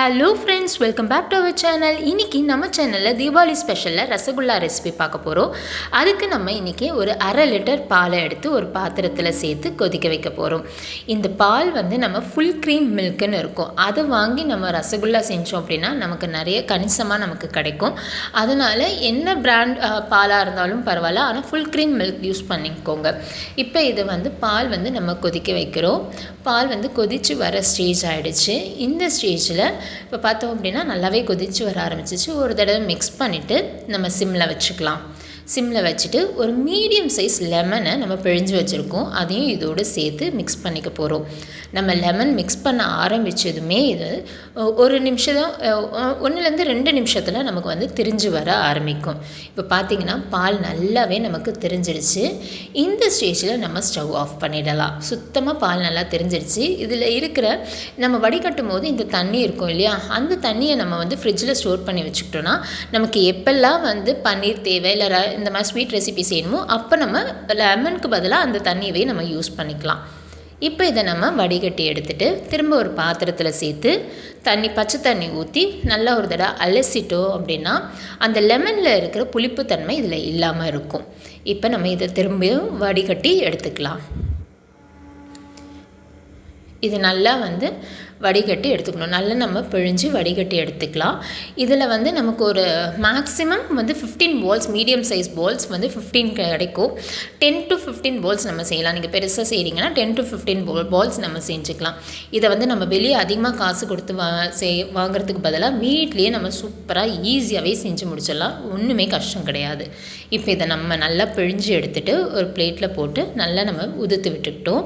Hello friends welcome back to our channel இன்றைக்கி நம்ம சேனலில் தீபாவளி ஸ்பெஷலில் ரசகுல்லா ரெசிபி பார்க்க போகிறோம் அதுக்கு நம்ம இன்றைக்கி ஒரு அரை லிட்டர் பாலை எடுத்து ஒரு பாத்திரத்தில் சேர்த்து கொதிக்க வைக்க போகிறோம் இந்த பால் வந்து நம்ம ஃபுல் க்ரீம் மில்க்குன்னு இருக்கும். அதை வாங்கி நம்ம ரசகுல்லா செஞ்சோம் அப்படின்னா நமக்கு நிறைய கணிசமாக நமக்கு கிடைக்கும். அதனால் என்ன பிராண்ட் பாலாக இருந்தாலும் பரவாயில்ல. ஆனால் ஃபுல் க்ரீம் மில்க் யூஸ் பண்ணிக்கோங்க. இப்போ இது வந்து பால் வந்து நம்ம கொதிக்க வைக்கிறோம். பால் வந்து கொதித்து வர ஸ்டேஜ் ஆகிடுச்சு இந்த ஸ்டேஜில் இப்போ பார்த்தோம் அப்படின்னா நல்லாவே கொதித்து வர ஆரம்பிச்சிச்சு. ஒரு தடவை மிக்ஸ் பண்ணிவிட்டு நம்ம சிம்மில் வச்சுக்கலாம். சிம்மில் வச்சுட்டு ஒரு மீடியம் சைஸ் லெமனை நம்ம பிழிஞ்சு வச்சுருக்கோம். அதையும் இதோடு சேர்த்து மிக்ஸ் பண்ணிக்க போகிறோம் நம்ம லெமன் மிக்ஸ் பண்ண ஆரம்பித்ததுமே இது ஒரு நிமிஷம் ஒன்றுலேருந்து ரெண்டு நிமிஷத்தில் நமக்கு வந்து திரிஞ்சு வர ஆரம்பிக்கும். இப்போ பார்த்திங்கன்னா பால் நல்லாவே நமக்கு தெரிஞ்சிடுச்சு. இந்த ஸ்டேஜில் நம்ம ஸ்டவ் ஆஃப் பண்ணிடலாம். சுத்தமாக பால் நல்லா தெரிஞ்சிடுச்சு. இதில் இருக்கிற நம்ம வடிகட்டும் போது இந்த தண்ணி இருக்கும் இல்லையா? அந்த தண்ணியை நம்ம வந்து ஃப்ரிட்ஜில் ஸ்டோர் பண்ணி வச்சுக்கிட்டோன்னா நமக்கு எப்பெல்லாம் வந்து பன்னீர் தேவை இல்லை இந்த மாதிரி ஸ்வீட் ரெசிபி செய்யணுமோ அப்போ நம்ம லெமனுக்கு பதிலாக அந்த தண்ணியவே நம்ம யூஸ் பண்ணிக்கலாம். இப்போ இதை நம்ம வடிகட்டி எடுத்துகிட்டு திரும்ப ஒரு பாத்திரத்தில் சேர்த்து தண்ணி பச்சை தண்ணி ஊற்றி நல்லா ஒரு தடவை அலசிட்டோம் அப்படின்னா அந்த லெமனில் இருக்கிற புளிப்புத்தன்மை இதில் இல்லாமல் இருக்கும். இப்போ நம்ம இதை திரும்பியும் வடிகட்டி எடுத்துக்கலாம். இது நல்லா வந்து வடிகட்டி எடுத்துக்கணும். நல்லா நம்ம பிழிஞ்சு வடிகட்டி எடுத்துக்கலாம். இதில் வந்து நமக்கு ஒரு மேக்ஸிமம் வந்து fifteen balls medium size balls வந்து ஃபிஃப்டீன் கிடைக்கும். டென் டு ஃபிஃப்டீன் பால்ஸ் நம்ம செய்யலாம். நீங்கள் பெருசாக செய்கிறீங்கன்னா ten to fifteen ball balls நம்ம செஞ்சுக்கலாம். இதை வந்து நம்ம வெளியே அதிகமாக காசு கொடுத்து வா செய் வாங்குறதுக்கு பதிலாக வீட்லேயே நம்ம சூப்பராக ஈஸியாகவே செஞ்சு முடிச்சிடலாம். ஒன்றுமே கஷ்டம் கிடையாது. இப்போ இதை நம்ம நல்லா பிழிஞ்சு எடுத்துகிட்டு ஒரு பிளேட்டில் போட்டு நல்லா நம்ம உதுத்து விட்டுக்கிட்டோம்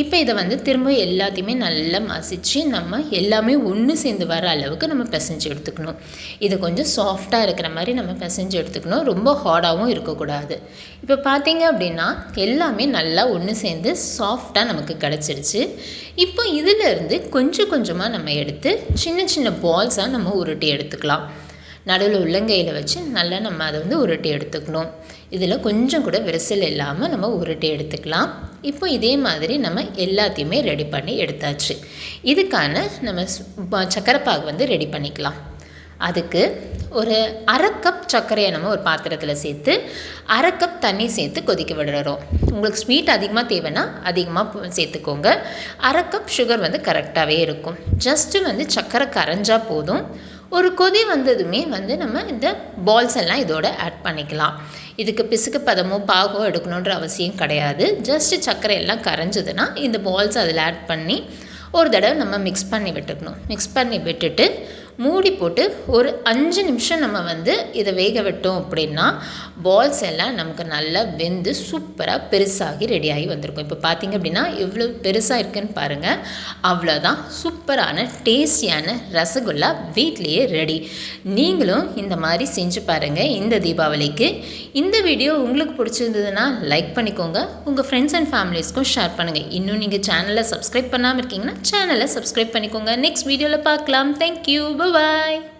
இப்போ இதை வந்து திரும்ப எல்லாத்தையுமே நல்லா மசித்து நம்ம எல்லாமே ஒன்று சேர்ந்து வர அளவுக்கு நம்ம பிசைஞ்சு எடுத்துக்கணும். இது கொஞ்சம் சாஃப்டாக இருக்கிற மாதிரி நம்ம பிசைஞ்சு எடுத்துக்கணும். ரொம்ப ஹார்டாகவும் இருக்கக்கூடாது. இப்போ பார்த்தீங்க அப்படின்னா எல்லாமே நல்லா ஒன்று சேர்ந்து சாஃப்டாக நமக்கு கிடச்சிருச்சு. இப்போ இதிலேருந்து கொஞ்சம் கொஞ்சமாக நம்ம எடுத்து சின்ன சின்ன பால்ஸாக நம்ம உருட்டி எடுத்துக்கலாம். நடுவில் உள்ளங்கையில் வச்சு நல்லா நம்ம அதை வந்து உருட்டி எடுத்துக்கணும். இதில் கொஞ்சம் கூட விரிசல் இல்லாமல் நம்ம உருட்டி எடுத்துக்கலாம். இப்போ இதே மாதிரி நம்ம எல்லாத்தையுமே ரெடி பண்ணி எடுத்தாச்சு. இதுக்கான நம்ம சக்கரை பாகு வந்து ரெடி பண்ணிக்கலாம். அதுக்கு ஒரு அரை கப் சர்க்கரையை நம்ம ஒரு பாத்திரத்தில் சேர்த்து அரை கப் தண்ணி சேர்த்து கொதிக்க விடுறோம். உங்களுக்கு ஸ்வீட் அதிகமாக தேவைன்னா அதிகமாக சேர்த்துக்கோங்க. அரை கப் சுகர் வந்து கரெக்டாகவே இருக்கும். ஜஸ்ட்டு வந்து சர்க்கரை கரைஞ்சால் போதும். ஒரு கொதி வந்ததுமே வந்து நம்ம இந்த பால்ஸ் எல்லாம் இதோட ஆட் பண்ணிக்கலாம். இதுக்கு பிசுக்கு பதமோ பாகோ எடுக்கணுன்ற அவசியம் கிடையாது. ஜஸ்ட்டு சர்க்கரை எல்லாம் கரைஞ்சதுன்னா இந்த பால்ஸ் அதில் ஆட் பண்ணி ஒரு தடவை நம்ம மிக்ஸ் பண்ணி விட்டுக்கணும். மிக்ஸ் பண்ணி விட்டுட்டு மூடி போட்டு ஒரு அஞ்சு நிமிஷம் நம்ம வந்து இதை வேக விட்டோம் அப்படின்னா பால்ஸ் எல்லாம் நமக்கு நல்லா வெந்து சூப்பராக பெருசாகி ரெடியாகி வந்திருக்கும். இப்போ பார்த்திங்க அப்படின்னா எவ்வளோ பெருசாக இருக்குன்னு பாருங்கள் அவ்வளோதான் சூப்பரான டேஸ்டியான ரசகுல்லா வீட்லேயே ரெடி நீங்களும் இந்த மாதிரி செஞ்சு பாருங்கள் இந்த தீபாவளிக்கு. இந்த வீடியோ உங்களுக்கு பிடிச்சிருந்ததுன்னா லைக் பண்ணிக்கோங்க. உங்கள் ஃப்ரெண்ட்ஸ் அண்ட் ஃபேமிலிஸ்க்கும் ஷேர் பண்ணுங்கள் இன்னும் நீங்கள் சேனலை சப்ஸ்கிரைப் பண்ணாமல் இருக்கீங்கன்னா சேனலை சப்ஸ்கிரைப் பண்ணிக்கோங்க. நெக்ஸ்ட் வீடியோவில் பார்க்கலாம். Thank you bye